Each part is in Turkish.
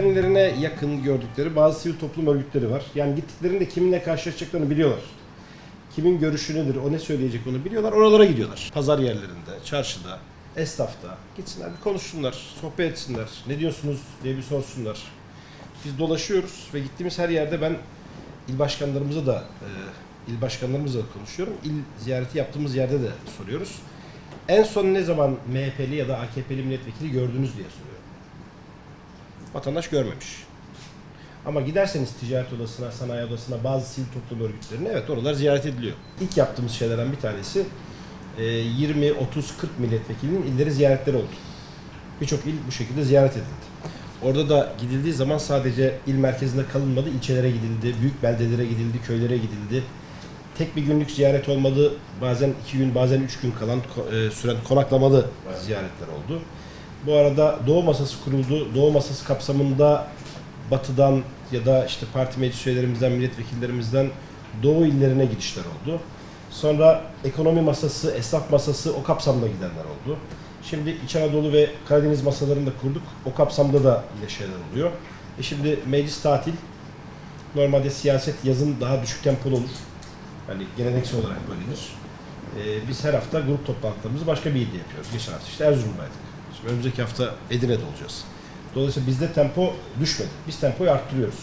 kendilerine yakın gördükleri bazı sivil toplum örgütleri var. Yani gittiklerinde kiminle karşılaşacaklarını biliyorlar. Kimin görüşü nedir, o ne söyleyecek onu biliyorlar. Oralara gidiyorlar. Pazar yerlerinde, çarşıda, esnafta. Gitsinler bir konuşsunlar, sohbet etsinler. Ne diyorsunuz diye bir sorsunlar. Biz dolaşıyoruz ve gittiğimiz her yerde ben il başkanlarımıza da e, il başkanlarımızla konuşuyorum. İl ziyareti yaptığımız yerde de soruyoruz. En son ne zaman MHP'li ya da AKP'li milletvekili gördünüz diye soruyorum. Vatandaş görmemiş. Ama giderseniz ticaret odasına, sanayi odasına, bazı sivil toplum örgütlerine evet oralar ziyaret ediliyor. İlk yaptığımız şeylerden bir tanesi e, 20, 30, 40 milletvekilinin illeri ziyaretleri oldu. Birçok il bu şekilde ziyaret edildi. Orada da gidildiği zaman sadece il merkezinde kalınmadı, ilçelere gidildi, büyük beldelere gidildi, köylere gidildi. Tek bir günlük ziyaret olmadı, bazen iki gün, bazen üç gün kalan e, süren konaklamalı ziyaretler oldu. Bu arada Doğu Masası kuruldu. Doğu Masası kapsamında batıdan ya da işte parti meclis üyelerimizden, milletvekillerimizden Doğu illerine gidişler oldu. Sonra ekonomi masası, esnaf masası o kapsamda gidenler oldu. Şimdi İç Anadolu ve Karadeniz masalarını da kurduk. O kapsamda da yine şeyler oluyor. E şimdi meclis tatil. Normalde siyaset yazın daha düşük tempolu olur. Hani geleneksel olarak böyledir. E, biz her hafta grup toplantılarımızı başka bir ilde yapıyoruz. Geçen hafta işte Erzurum'daydık. Şimdi önümüzdeki hafta Edirne'de olacağız. Dolayısıyla bizde tempo düşmedi. Biz tempoyu arttırıyoruz.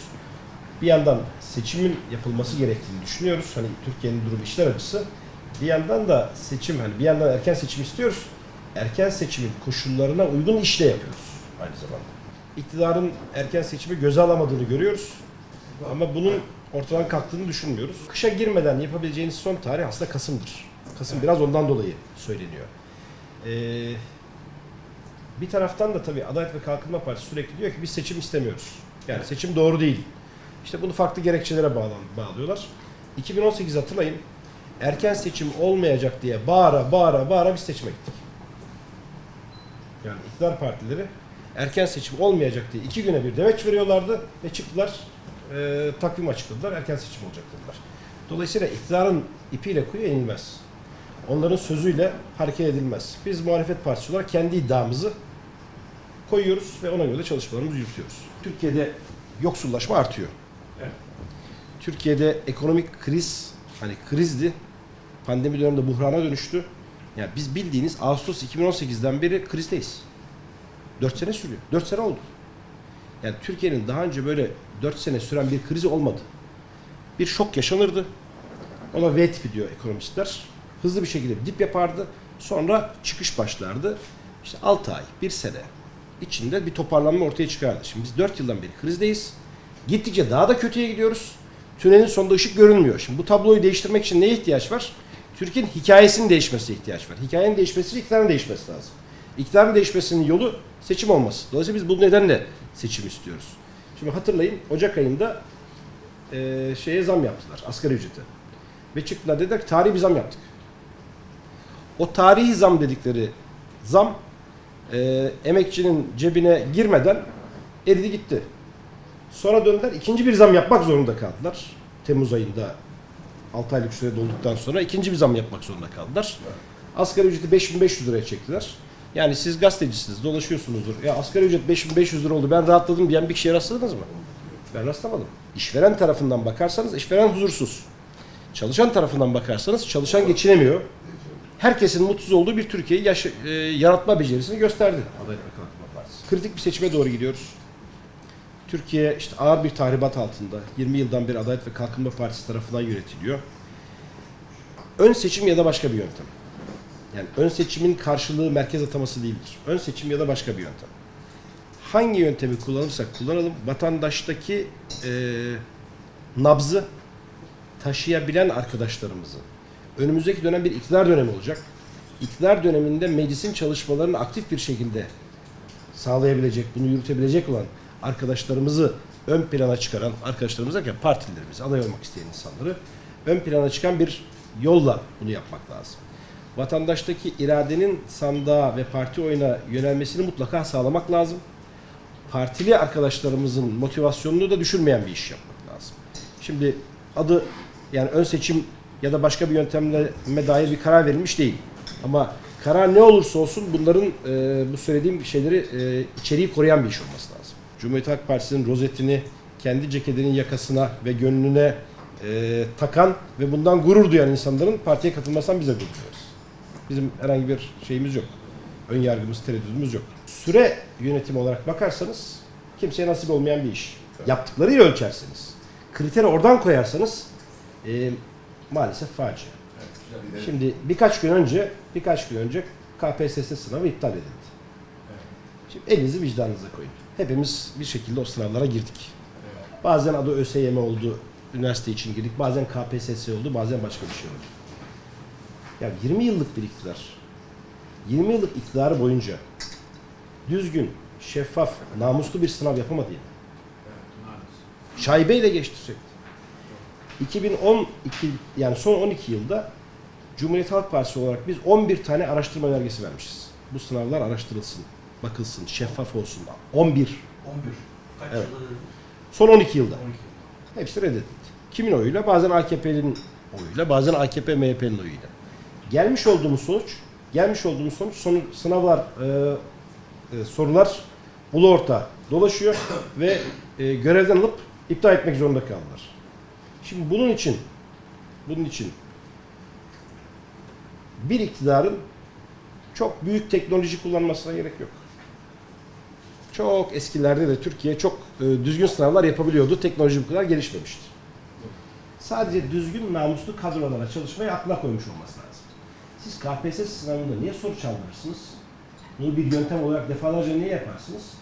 Bir yandan seçimin yapılması gerektiğini düşünüyoruz. Hani Türkiye'nin durumu işler acısı. Bir yandan da seçim hani bir yandan erken seçim istiyoruz. Erken seçimin koşullarına uygun işle yapıyoruz aynı zamanda. İktidarın erken seçimi göze alamadığını görüyoruz. Ama bunun ortadan kalktığını düşünmüyoruz. Kışa girmeden yapabileceğiniz son tarih aslında Kasım'dır. Kasım biraz ondan dolayı söyleniyor. Ee, bir taraftan da tabii Adalet ve Kalkınma Partisi sürekli diyor ki biz seçim istemiyoruz. Yani seçim doğru değil. İşte bunu farklı gerekçelere bağlıyorlar. 2018 hatırlayın. Erken seçim olmayacak diye bağıra bağıra bağıra biz seçime gittik. Yani iktidar partileri erken seçim olmayacak diye iki güne bir demeç veriyorlardı ve çıktılar e, takvim açıkladılar. Erken seçim olacak dediler. Dolayısıyla iktidarın ipiyle kuyuya inilmez. Onların sözüyle hareket edilmez. Biz muhalefet partisi olarak kendi iddiamızı koyuyoruz ve ona göre de çalışmalarımızı yürütüyoruz. Türkiye'de yoksullaşma artıyor. Evet. Türkiye'de ekonomik kriz hani krizdi. Pandemi döneminde buhrana dönüştü. Yani biz bildiğiniz Ağustos 2018'den beri krizdeyiz. 4 sene sürüyor. 4 sene oldu. Yani Türkiye'nin daha önce böyle 4 sene süren bir krizi olmadı. Bir şok yaşanırdı. Ona V tipi diyor ekonomistler. Hızlı bir şekilde bir dip yapardı. Sonra çıkış başlardı. İşte 6 ay, 1 sene içinde bir toparlanma ortaya çıkardı. Şimdi biz 4 yıldan beri krizdeyiz. Gittikçe daha da kötüye gidiyoruz. Tünelin sonunda ışık görünmüyor. Şimdi bu tabloyu değiştirmek için neye ihtiyaç var? Türkiye'nin hikayesinin değişmesine ihtiyaç var. Hikayenin değişmesi için iktidarın değişmesi lazım. İktidarın değişmesinin yolu seçim olması. Dolayısıyla biz bu nedenle seçim istiyoruz. Şimdi hatırlayın Ocak ayında eee, şeye zam yaptılar asgari ücrete. Ve çıktılar dediler ki tarihi bir zam yaptık. O tarihi zam dedikleri zam eee, emekçinin cebine girmeden eridi gitti. Sonra döndüler ikinci bir zam yapmak zorunda kaldılar. Temmuz ayında 6 aylık süre dolduktan sonra ikinci bir zam yapmak zorunda kaldılar. Asgari ücreti 5500 liraya çektiler. Yani siz gazetecisiniz, dolaşıyorsunuzdur. Ya asgari ücret 5500 lira oldu, ben rahatladım diyen bir kişiye rastladınız mı? Ben rastlamadım. İşveren tarafından bakarsanız işveren huzursuz. Çalışan tarafından bakarsanız çalışan geçinemiyor. Herkesin mutsuz olduğu bir Türkiye'yi yaş- e, yaratma becerisini gösterdi ve Kalkınma Partisi. Kritik bir seçime doğru gidiyoruz. Türkiye işte ağır bir tahribat altında. 20 yıldan beri Adalet ve Kalkınma Partisi tarafından yönetiliyor. Ön seçim ya da başka bir yöntem. Yani ön seçimin karşılığı merkez ataması değildir. Ön seçim ya da başka bir yöntem. Hangi yöntemi kullanırsak kullanalım vatandaştaki e, nabzı taşıyabilen arkadaşlarımızı önümüzdeki dönem bir iktidar dönemi olacak. İktidar döneminde meclisin çalışmalarını aktif bir şekilde sağlayabilecek, bunu yürütebilecek olan arkadaşlarımızı ön plana çıkaran, arkadaşlarımız derken partilerimizi, aday olmak isteyen insanları ön plana çıkan bir yolla bunu yapmak lazım. Vatandaştaki iradenin sandığa ve parti oyuna yönelmesini mutlaka sağlamak lazım. Partili arkadaşlarımızın motivasyonunu da düşürmeyen bir iş yapmak lazım. Şimdi adı yani ön seçim ya da başka bir yöntemle dair bir karar verilmiş değil. Ama karar ne olursa olsun bunların e, bu söylediğim şeyleri e, içeriği koruyan bir iş olması lazım. Cumhuriyet Halk Partisi'nin rozetini kendi ceketinin yakasına ve gönlüne e, takan ve bundan gurur duyan insanların partiye katılmasından bize gurur duyuyoruz. Bizim herhangi bir şeyimiz yok. Ön yargımız, tereddüdümüz yok. Süre yönetimi olarak bakarsanız kimseye nasip olmayan bir iş. Yaptıklarıyla ölçerseniz, kriteri oradan koyarsanız e, maalesef facia. Şimdi birkaç gün önce, birkaç gün önce KPSS sınavı iptal edildi. Şimdi elinizi vicdanınıza koyun. Hepimiz bir şekilde o sınavlara girdik. Bazen adı ÖSYM oldu, üniversite için girdik. Bazen KPSS oldu, bazen başka bir şey oldu. Ya 20 yıllık bir iktidar. 20 yıllık iktidarı boyunca düzgün, şeffaf, namuslu bir sınav yapamadı yani. Şaibeyle geçti sürekli. 2012 yani son 12 yılda Cumhuriyet Halk Partisi olarak biz 11 tane araştırma önergesi vermişiz. Bu sınavlar araştırılsın, bakılsın, şeffaf olsun. 11. 11. Kaç Evet. yılda dedin? Son 12 yılda. 12 yıl. Hepsi reddedildi. Kimin oyuyla? Bazen AKP'nin oyuyla, bazen AKP MHP'nin oyuyla. Gelmiş olduğumuz sonuç, gelmiş olduğumuz sonuç sonu, sınavlar, e, e, sorular ulu orta dolaşıyor ve e, görevden alıp iptal etmek zorunda kaldılar. Şimdi bunun için bunun için bir iktidarın çok büyük teknoloji kullanmasına gerek yok. Çok eskilerde de Türkiye çok e, düzgün sınavlar yapabiliyordu. Teknoloji bu kadar gelişmemişti. Sadece düzgün, namuslu kadrolara çalışmayı aklına koymuş olması lazım. Siz KPSS sınavında niye soru çaldırırsınız? Bunu bir yöntem olarak defalarca niye yaparsınız?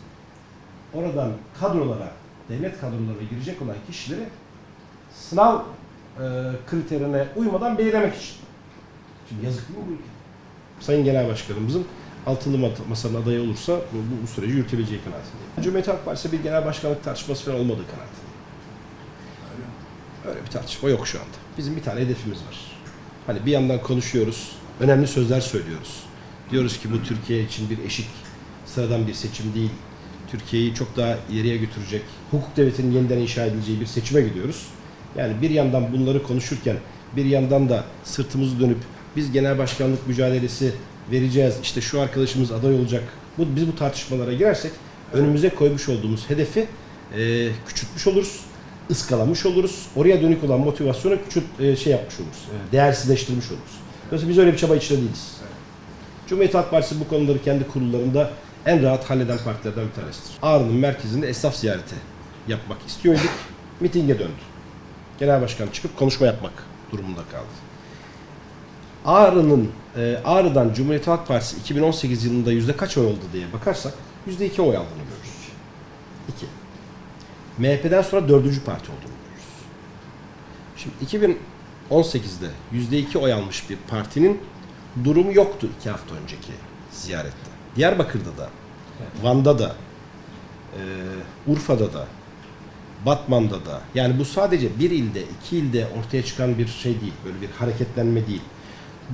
Oradan kadrolara, devlet kadrolarına girecek olan kişileri sınav e, kriterine uymadan belirlemek için. Şimdi yazık değil mi bu ülke? Sayın Genel Başkanımızın altılı masanın adayı olursa bu, bu, bu süreci yürütebileceği kanaatindeyim. Cumhuriyet Halk Partisi bir genel başkanlık tartışması falan olmadığı kanaatindeyim. Öyle bir tartışma yok şu anda. Bizim bir tane hedefimiz var. Hani bir yandan konuşuyoruz, önemli sözler söylüyoruz. Diyoruz ki bu Türkiye için bir eşik, sıradan bir seçim değil. Türkiye'yi çok daha ileriye götürecek, hukuk devletinin yeniden inşa edileceği bir seçime gidiyoruz. Yani bir yandan bunları konuşurken bir yandan da sırtımızı dönüp biz genel başkanlık mücadelesi vereceğiz, işte şu arkadaşımız aday olacak. Bu, biz bu tartışmalara girersek önümüze koymuş olduğumuz hedefi e, küçültmüş oluruz, ıskalamış oluruz. Oraya dönük olan motivasyonu küçült, e, şey yapmış oluruz, e, değersizleştirmiş oluruz. Dolayısıyla biz öyle bir çaba içinde değiliz. Cumhuriyet Halk Partisi bu konuları kendi kurullarında en rahat halleden partilerden bir tanesidir. Ağrı'nın merkezinde esnaf ziyareti yapmak istiyorduk. Mitinge döndü. Genel başkan çıkıp konuşma yapmak durumunda kaldı. Ağrı'nın e, Ağrı'dan Cumhuriyet Halk Partisi 2018 yılında yüzde kaç oy oldu diye bakarsak yüzde iki oy aldığını görürüz. İki. MHP'den sonra dördüncü parti olduğunu görürüz. Şimdi 2018'de yüzde iki oy almış bir partinin durumu yoktu iki hafta önceki ziyarette. Diyarbakır'da da, Van'da da, e, Urfa'da da, Batman'da da. Yani bu sadece bir ilde, iki ilde ortaya çıkan bir şey değil. Böyle bir hareketlenme değil.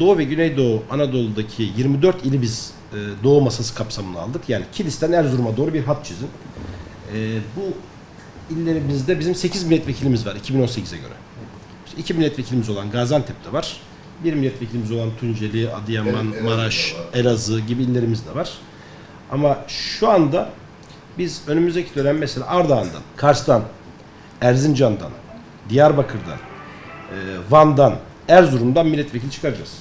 Doğu ve Güneydoğu Anadolu'daki 24 ili biz e, Doğu Masası kapsamına aldık. Yani Kilis'ten Erzurum'a doğru bir hat çizin. E, bu illerimizde bizim 8 milletvekilimiz var 2018'e göre. İşte 2 milletvekilimiz olan Gaziantep'te var. Bir milletvekilimiz olan Tunceli, Adıyaman, El- Maraş. Elazığ gibi illerimiz de var. Ama şu anda biz önümüzdeki dönem mesela Ardahan'dan, Kars'tan, Erzincan'dan, Diyarbakır'dan, e, Van'dan, Erzurum'dan milletvekili çıkaracağız.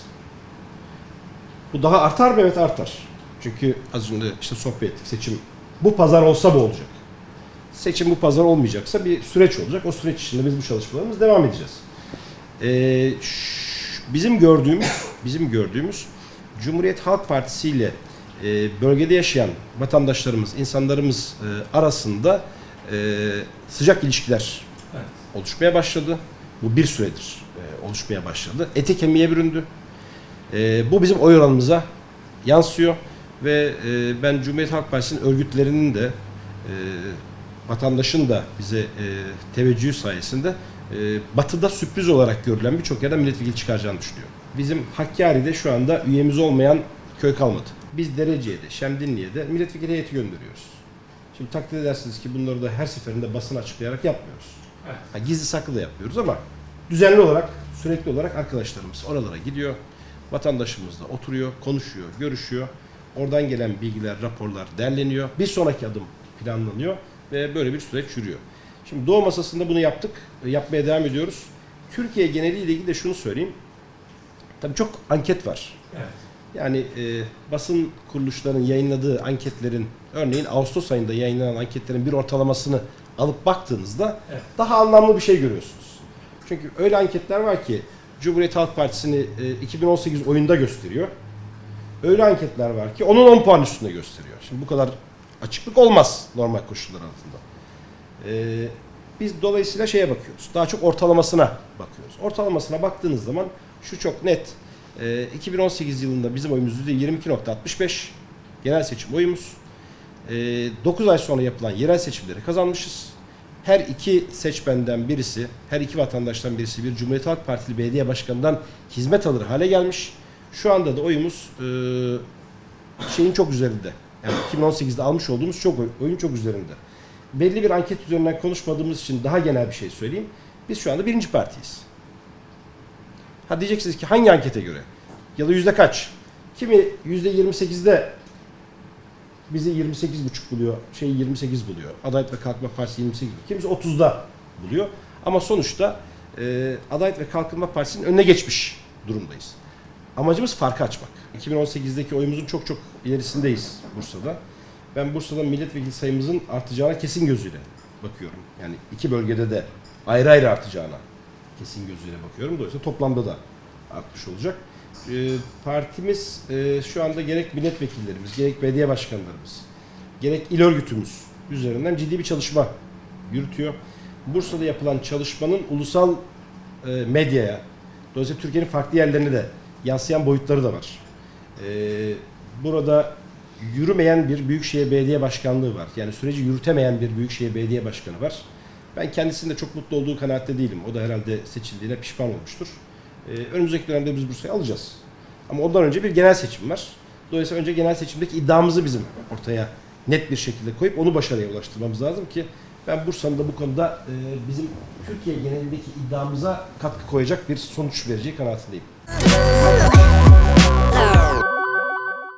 Bu daha artar mı? Evet artar. Çünkü az önce işte sohbet ettik. Seçim bu pazar olsa bu olacak. Seçim bu pazar olmayacaksa bir süreç olacak. O süreç içinde biz bu çalışmalarımız devam edeceğiz. Ee, bizim gördüğümüz, bizim gördüğümüz Cumhuriyet Halk Partisi ile e, bölgede yaşayan vatandaşlarımız, insanlarımız e, arasında sıcak ilişkiler Evet. oluşmaya başladı. Bu bir süredir e, oluşmaya başladı. Ete kemiğe büründü. E, bu bizim oy oranımıza yansıyor ve e, ben Cumhuriyet Halk Partisi'nin örgütlerinin de e, vatandaşın da bize e, teveccühü sayesinde e, batıda sürpriz olarak görülen birçok yerden milletvekili çıkaracağını düşünüyorum. Bizim Hakkari'de şu anda üyemiz olmayan köy kalmadı. Biz Derece'ye de, Şemdinli'ye de milletvekili heyeti gönderiyoruz. Şimdi takdir edersiniz ki bunları da her seferinde basın açıklayarak yapmıyoruz. Evet. Ha, gizli saklı da yapıyoruz ama düzenli olarak, sürekli olarak arkadaşlarımız oralara gidiyor. Vatandaşımızla oturuyor, konuşuyor, görüşüyor. Oradan gelen bilgiler, raporlar derleniyor. Bir sonraki adım planlanıyor ve böyle bir süreç yürüyor. Şimdi Doğu masasında bunu yaptık. e, Yapmaya devam ediyoruz. Türkiye geneliyle ilgili de şunu söyleyeyim. Tabii çok anket var. Evet. Yani e, basın kuruluşlarının yayınladığı anketlerin, örneğin Ağustos ayında yayınlanan anketlerin bir ortalamasını alıp baktığınızda Evet. daha anlamlı bir şey görüyorsunuz. Çünkü öyle anketler var ki Cumhuriyet Halk Partisi'ni e, 2018 oyunda gösteriyor. Öyle anketler var ki onun 10 puan üstünde gösteriyor. Şimdi bu kadar açıklık olmaz normal koşullar altında. E, biz dolayısıyla şeye bakıyoruz. Daha çok ortalamasına bakıyoruz. Ortalamasına baktığınız zaman şu çok net. E, 2018 yılında bizim oyumuz %22.65 genel seçim oyumuz. E, 9 ay sonra yapılan yerel seçimleri kazanmışız. Her iki seçmenden birisi, her iki vatandaştan birisi bir Cumhuriyet Halk Partili belediye başkanından hizmet alır hale gelmiş. Şu anda da oyumuz e, şeyin çok üzerinde. Yani 2018'de almış olduğumuz çok oy- oyun çok üzerinde. Belli bir anket üzerinden konuşmadığımız için daha genel bir şey söyleyeyim. Biz şu anda birinci partiyiz. Ha diyeceksiniz ki hangi ankete göre? Ya da yüzde kaç? Kimi yüzde 28'de bizi 28,5 buluyor, şeyi 28 buluyor. Adalet ve Kalkınma Partisi 28 buluyor. Kimisi 30'da buluyor. Ama sonuçta e, Adalet ve Kalkınma Partisi'nin önüne geçmiş durumdayız. Amacımız farkı açmak. 2018'deki oyumuzun çok çok ilerisindeyiz Bursa'da. Ben Bursa'da milletvekili sayımızın artacağına kesin gözüyle bakıyorum. Yani iki bölgede de ayrı ayrı artacağına kesin gözüyle bakıyorum. Dolayısıyla toplamda da artmış olacak. Ee, partimiz e, şu anda gerek milletvekillerimiz, gerek belediye başkanlarımız, gerek il örgütümüz üzerinden ciddi bir çalışma yürütüyor. Bursa'da yapılan çalışmanın ulusal e, medyaya, dolayısıyla Türkiye'nin farklı yerlerine de yansıyan boyutları da var. Ee, burada yürümeyen bir Büyükşehir Belediye Başkanlığı var. Yani süreci yürütemeyen bir Büyükşehir Belediye Başkanı var. Ben kendisinin de çok mutlu olduğu kanaatte değilim. O da herhalde seçildiğine pişman olmuştur. Ee, önümüzdeki dönemde biz Bursa'yı alacağız. Ama ondan önce bir genel seçim var. Dolayısıyla önce genel seçimdeki iddiamızı bizim ortaya net bir şekilde koyup onu başarıya ulaştırmamız lazım ki ben Bursa'nın da bu konuda e, bizim Türkiye genelindeki iddiamıza katkı koyacak bir sonuç vereceği kanaatindeyim.